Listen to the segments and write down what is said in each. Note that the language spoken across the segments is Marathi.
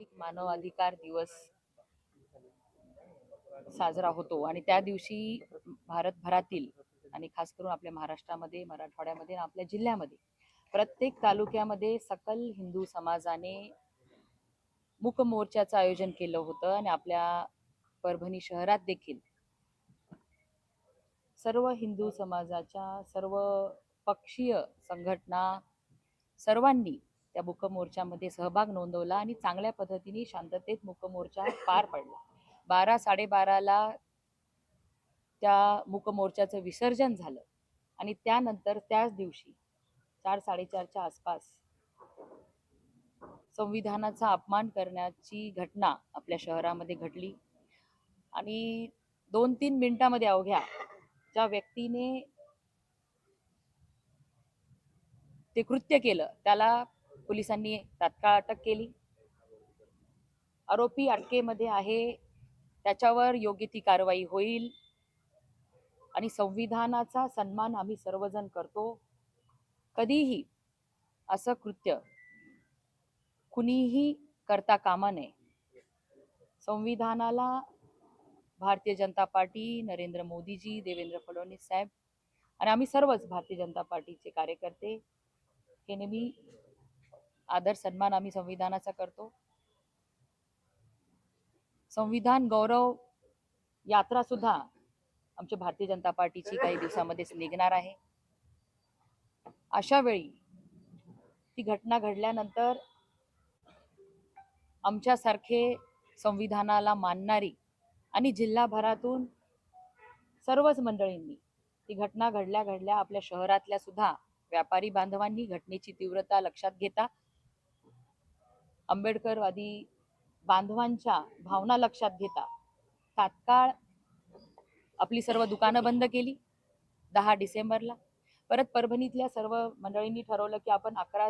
जागतिक मानव अधिकार दिवस साजरा होतो. आणि त्या दिवशी भारतभरातील आणि खास करून आपल्या महाराष्ट्रामध्ये मराठवाड्यामध्ये आणि आपल्या जिल्ह्यामध्ये प्रत्येक तालुक्यामध्ये सकल हिंदू समाजाने मूक मोर्चाचं आयोजन केलं होतं. आणि आपल्या परभणी शहरात देखील सर्व हिंदू समाजाच्या सर्व पक्षीय संघटना सर्वांनी त्या मूक मोर्चामध्ये सहभाग नोंदवला आणि चांगल्या पद्धतीने शांततेत मुकमोर्चा पार पडला. बारा साडेबाराला त्या मूक मोर्चाचं विसर्जन झालं आणि त्यानंतर त्याच दिवशी चार साडेचारच्या आसपास संविधानाचा अपमान करण्याची घटना आपल्या शहरामध्ये घडली आणि दोन तीन मिनिटामध्ये अवघ्या ज्या व्यक्तीने ते कृत्य केलं त्याला पोलिसांनी तात्काळ अटक केली. आरोपी अटकेमध्ये आहे. त्याच्यावर योग्य ती कारवाई होईल. आणि संविधानाचा सन्मान आम्ही सर्वजण करतो. कधीही असं कृत्य कुणीही करता कामा नये. संविधानाला भारतीय जनता पार्टी नरेंद्र मोदीजी देवेंद्र फडणवीस साहेब आणि आम्ही सर्वच भारतीय जनता पार्टीचे कार्यकर्ते हे नेहमी आदर सन्मान आम्ही संविधानाचा करतो. संविधान गौरव यात्रा सुद्धा आमच्या भारतीय जनता पार्टीची काही दिवसामध्येच निघणार आहे. अशा वेळी ती घटना घडल्यानंतर आमच्यासारखे संविधानाला मानणारी आणि जिल्हाभरातून सर्वच मंडळींनी ती घटना घडल्या घडल्या आपल्या शहरातल्या सुद्धा व्यापारी बांधवांनी घटनेची तीव्रता लक्षात घेता आंबेडकरवादी बांधवांच्या भावना लक्षात घेता तात्काळ आपली सर्व दुकानं बंद केली दहा डिसेंबरला. परत परभणीतल्या सर्व मंडळींनी ठरवलं की आपण अकरा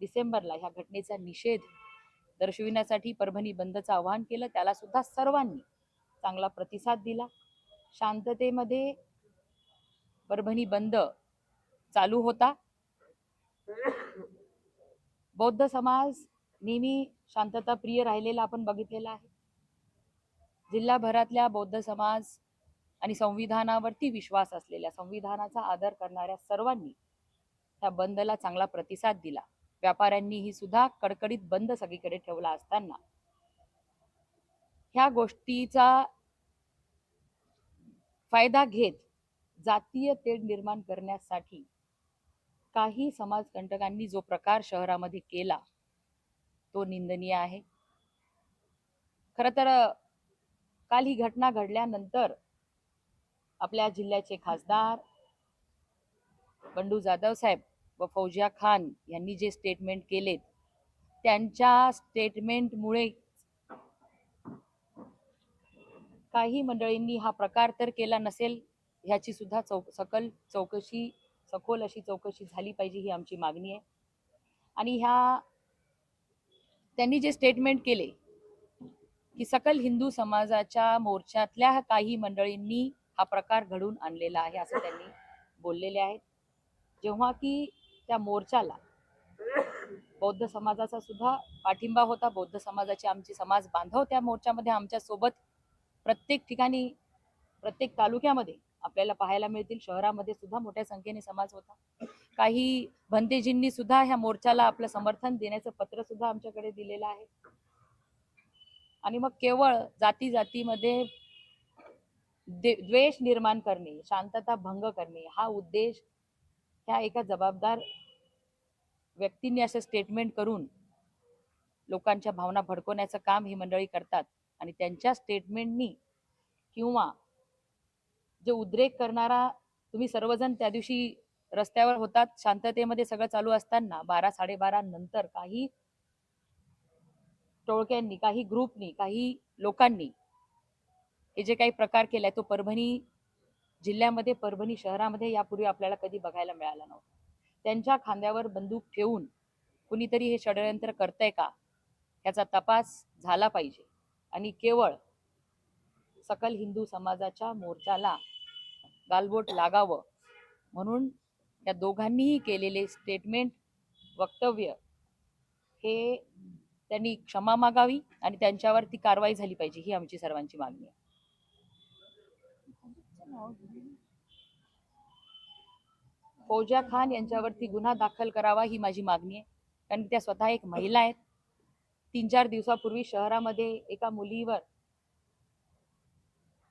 डिसेंबरला ह्या घटनेचा निषेध दर्शविण्यासाठी परभणी बंदचं आवाहन केलं. त्याला सुद्धा सर्वांनी चांगला प्रतिसाद दिला. शांततेमध्ये परभणी बंद चालू होता. बौद्ध समाज नेहमी शांतता प्रिय राहिलेला आपण बघितलेला आहे. जिल्हाभरातल्या बौद्ध समाज आणि संविधानावरती विश्वास असलेल्या संविधानाचा आदर करणाऱ्या सर्वांनी त्या बंदला चांगला प्रतिसाद दिला. व्यापाऱ्यांनीही सुद्धा कडकडीत बंद सगळीकडे ठेवला असताना. ह्या गोष्टीचा फायदा घेत जातीय तेढ निर्माण करण्यासाठी काही समाजकंटकांनी जो प्रकार शहरामध्ये केला तो निंदनीय आहे. खर तर काल ही घटना घडल्यानंतर आपल्या जिल्ह्याचे खासदार बंडू जाधव साहेब व फौजिया खान यांनी जे स्टेटमेंट केलेत त्यांच्या स्टेटमेंटमुळे काही मंडळींनी हा प्रकार तर केला नसेल ह्याची सुद्धा चौक सकल चौकशी सखोल अशी चौकशी झाली पाहिजे ही आमची मागणी आहे. आणि ह्या त्यांनी जे स्टेटमेंट केले की सकल हिंदू समाजाच्या मोर्चातल्या काही मंडळींनी हा प्रकार घडून आणलेला आहे असं त्यांनी बोललेले आहेत. जेव्हा की त्या मोर्चाला बौद्ध समाजाचा सुद्धा पाठिंबा होता बौद्ध समाजाचे आमचे समाज बांधव त्या मोर्चामध्ये आमच्यासोबत प्रत्येक ठिकाणी प्रत्येक तालुक्यामध्ये आपल्याला पाहायला मिळतील. शहरामध्ये सुद्धा मोठ्या संख्येने समाज होता. काही भंतेजींनी सुद्धा ह्या मोर्चाला आपलं समर्थन देण्याचं पत्र सुद्धा आमच्याकडे दिलेलं आहे. आणि मग केवळ जाती जातीमध्ये द्वेष निर्माण करणे शांतता भंग करणे हा उद्देश ह्या एका जबाबदार व्यक्तींनी असं स्टेटमेंट करून लोकांच्या भावना भडकवण्याचं काम ही मंडळी करतात. आणि त्यांच्या स्टेटमेंटनी किंवा जे उद्रेक करणारा तुम्ही सर्वजण त्या दिवशी रस्त्यावर होतात शांततेमध्ये सगळं चालू असताना बारा साडेबारा नंतर काही टोळक्यांनी काही ग्रुपनी काही लोकांनी हे जे काही प्रकार केलाय तो परभणी जिल्ह्यामध्ये परभणी शहरामध्ये यापूर्वी आपल्याला कधी बघायला मिळाला नव्हता. त्यांच्या खांद्यावर बंदूक ठेवून कुणीतरी हे षडयंत्र करतंय का? ह्याचा तपास झाला पाहिजे. आणि केवळ सकल हिंदू समाजाच्या मोर्चाला गालबोट लागावं म्हणून या दोघांनीही केलेले स्टेटमेंट वक्तव्य हे त्यांनी क्षमा मागावी आणि त्यांच्यावर ती कारवाई झाली पाहिजे ही आमची सर्वांची मागणी आहे. फौजा खान यांच्यावरती गुन्हा दाखल करावा ही माझी मागणी आहे. कारण त्या स्वतः एक महिला आहेत. तीन चार दिवसापूर्वी शहरामध्ये एका मुलीवर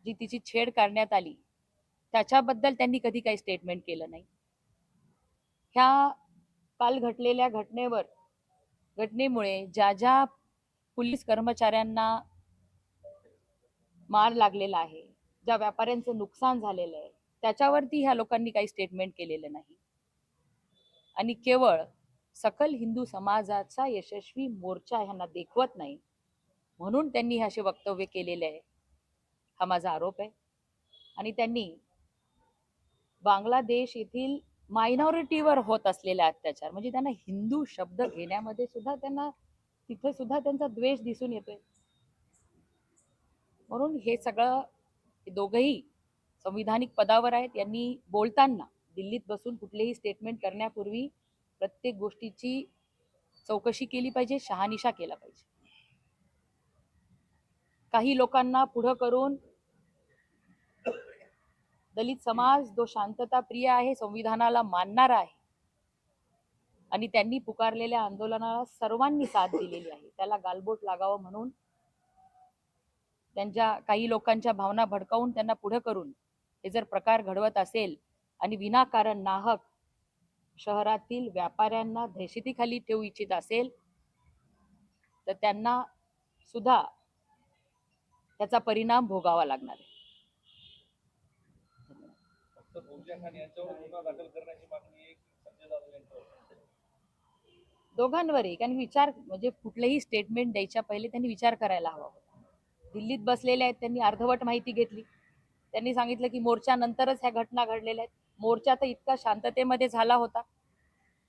जी तिची छेड करण्यात आली त्याच्याबद्दल त्यांनी कधी काही स्टेटमेंट केलं नाही. ह्या काल घटलेल्या घटनेवर घटनेमुळे ज्या ज्या पोलीस कर्मचाऱ्यांना मार लागलेला आहे ज्या व्यापाऱ्यांचं नुकसान झालेलं आहे त्याच्यावरती ह्या लोकांनी काही स्टेटमेंट केलेलं नाही. आणि केवळ सकल हिंदू समाजाचा यशस्वी मोर्चा ह्यांना देखवत नाही म्हणून त्यांनी हे असे वक्तव्य केलेले आहे. हा माझा आरोप आहे. आणि त्यांनी बांगलादेश येथील मायनॉरिटीवर होत असलेला अत्याचार म्हणजे त्यांना हिंदू शब्द घेण्यामध्ये सुद्धा त्यांना तिथे सुद्धा त्यांचा द्वेष दिसून येतोय. म्हणून हे सगळं हे दोघंही संविधानिक पदावर आहेत. यांनी बोलताना दिल्लीत बसून कुठलेही स्टेटमेंट करण्यापूर्वी प्रत्येक गोष्टीची चौकशी केली पाहिजे शहानिशा केला पाहिजे. काही लोकांना पुढं करून दलित समाज जो शांतता प्रिय आहे संविधानाला मानणारा आहे. आणि त्यांनी पुकारलेल्या आंदोलनाला सर्वांनी साथ दिलेली आहे. त्याला गालबोट लागावं म्हणून त्यांच्या काही लोकांच्या भावना भडकावून त्यांना पुढे करून हे जर प्रकार घडवत असेल आणि विनाकारण नाहक शहरातील व्यापाऱ्यांना दहशतीखाली ठेवू इच्छित असेल तर त्यांना सुद्धा त्याचा परिणाम भोगावा लागणार आहे. फक्त फौजिया खान यांच्यावर गुन्हा दाखल करण्याची मागणी आहे की संजय जाधव यांच्यावर दोघांवरही कारण विचार म्हणजे कुठलेही स्टेटमेंट द्यायच्या पहिले त्यांनी विचार करायला हवा होता. दिल्लीत बसलेले आहेत त्यांनी अर्धवट माहिती घेतली. त्यांनी सांगितलं की मोर्चानंतरच ह्या घटना घडलेल्या आहेत. मोर्चा तर इतका शांततेमध्ये झाला होता.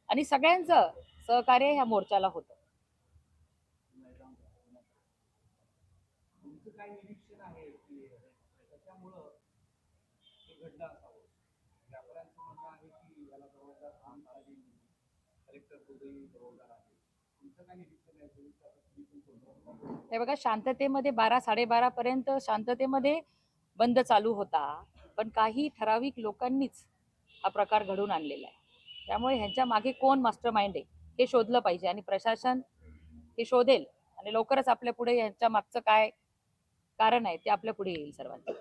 आणि सगळ्यांचं सहकार्य ह्या मोर्चाला होतं. काय निरीक्षण आहे? त्याच्यामुळं घडना असावं व्यापाऱ्यांचं म्हणणं आहे की याला जबाबदार आम आदमी कलेक्टर दोघेही जबाबदार आहे तुमचं काय निरीक्षण आहे. हे बघा शांततेमध्ये बारा साडेबारा पर्यंत शांततेमध्ये बंद चालू होता. पण काही ठराविक लोकांनीच हा प्रकार घडून आणलेला आहे. त्यामुळे ह्यांच्या मागे कोण मास्टर माइंड आहे हे शोधलं पाहिजे आणि प्रशासन हे शोधेल. आणि लवकरच आपल्या पुढे यांच्या मागचं काय कारण आहे ते आपल्या पुढे येईल सर्वांचं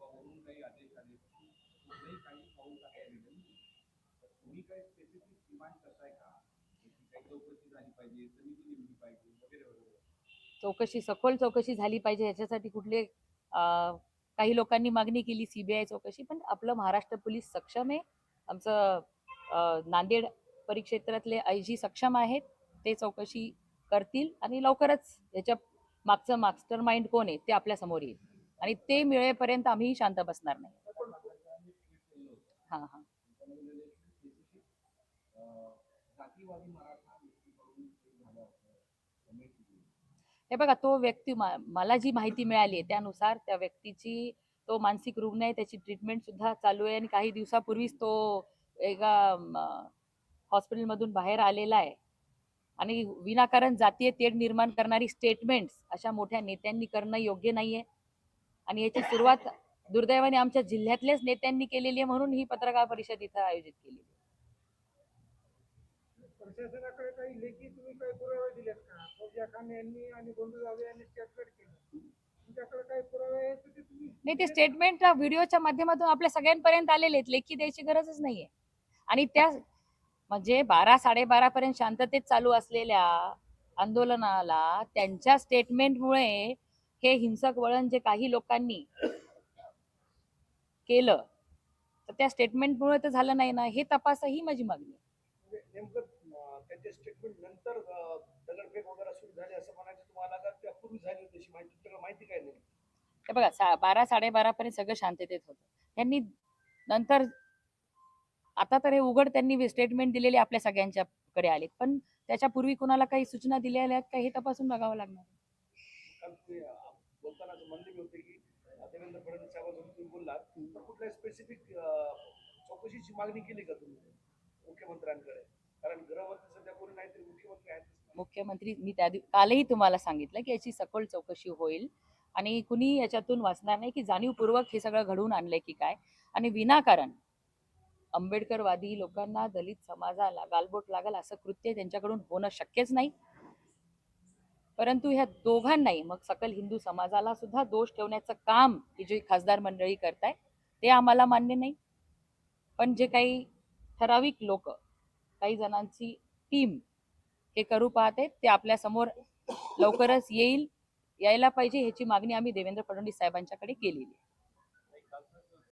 वरून काही आदेश आले कुठलेही काही पाऊल टाकलेलं नाही. तर तुम्ही काही स्पेसिफिक डिमांड करताय का की काही चौकशी सखोल चौकशी झाली पाहिजे याच्यासाठी कुठले काही लोकांनी मागणी केली सीबीआय चौकशी पण आपलं महाराष्ट्र पोलीस सक्षम आहे. आमचं नांदेड परिक्षेत्रातले आय जी सक्षम आहेत ते चौकशी करतील आणि लवकरच याच्या मागचं मास्टर माइंड कोण आहे ते आपल्यासमोर येईल. आणि ते मिळेपर्यंत आम्ही शांत बसणार नाही. हा हा. जातीवादी मराठा व्यक्तीकडून झालं हे बघा तो व्यक्ती मा- मला जी माहिती मिळाली आहे त्यानुसार त्या व्यक्तीची तो मानसिक रुग्ण आहे त्याची ट्रीटमेंट सुद्धा चालू आहे आणि काही दिवसापूर्वीच तो एका हॉस्पिटलमधून बाहेर आलेला आहे. आणि विनाकारण जातीय तेढ निर्माण करणारी स्टेटमेंट्स अशा मोठ्या नेत्यांनी करणं योग्य नाहीये. आणि याची सुरुवात दुर्दैवाने आमच्या जिल्ह्यातल्याच नेत्यांनी केलेली आहे म्हणून ही पत्रकार परिषद इथं आयोजित केली प्रशासनाकडे काही लेखी तुम्ही काही पुरावे दिलेत का? खान यांनी आणि गोंधळ जावे यांनी स्टेटमेंट केलं. तुमच्याकडे काही पुरावे आहेत तर ते तुम्ही? नाही ते स्टेटमेंट व्हिडिओच्या माध्यमातून आपल्या सगळ्यांपर्यंत आलेले आहेत. लेखी द्यायची गरजच नाहीये. आणि त्या म्हणजे बारा साडेबारा पर्यंत शांततेत चालू असलेल्या आंदोलनाला त्यांच्या स्टेटमेंटमुळे हे हिंसक वळण जे काही लोकांनी केलं तर त्या स्टेटमेंटमुळे तर झालं नाही ना. हे तपासा ही माझी मागणी. म्हणजे नेमकं त्यांच्या स्टेटमेंट नंतर दगडफेक वगैरे सुरू झाली असं म्हणायचं तुम्हाला का त्यापूर्वी झाली होती अशी माहिती? तुला माहिती काय नाही? हे बघा सा बारा साडेबारा पर्यंत सगळं शांततेत होतं. त्यांनी नंतर आता तर हे उघड त्यांनी स्टेटमेंट दिलेले आपल्या सगळ्यांच्याकडे आले. पण त्याच्यापूर्वी कुणाला काही सूचना दिलेल्या आहेत का हे तपासून बघावं लागणार? कारण तुम्ही अं, बोलताना असं म्हणले होते की अं, ते देवेंद्र फडणवीस साहेबांसोबत तुम्ही बोललात हम्म. तर कुठल्या स्पेसिफिक चौकशीची मागणी केली का तुम्ही मुख्यमंत्र्यांकडे? कारण गृहमंत्री सध्या कोणी मुख्यमंत्री आहेत. मुख्यमंत्री मी त्या दिव- कालही तुम्हाला सांगितलं की याची सखोल चौकशी होईल. आणि कुणी याच्यातून वाचणार नाही की जाणीवपूर्वक हे सगळं घडवून आणलंय की काय? आणि विनाकारण आंबेडकरवादी लोकांना दलित समाजाला गालबोट लागल असं कृत्य त्यांच्याकडून होणं शक्यच नाही. परंतु ह्या दोघांनाही मग सकल हिंदू समाजाला सुद्धा दोष ठेवण्याचं काम ही जी खासदार मंडळी करताय ते आम्हाला मान्य नाही. पण जे काही ठराविक लोक काही जणांची टीम हे करू पाहते. ते आपल्यासमोर लवकरच येईल यायला पाहिजे ह्याची मागणी आम्ही देवेंद्र फडणवीस साहेबांच्याकडे केलेली आहे.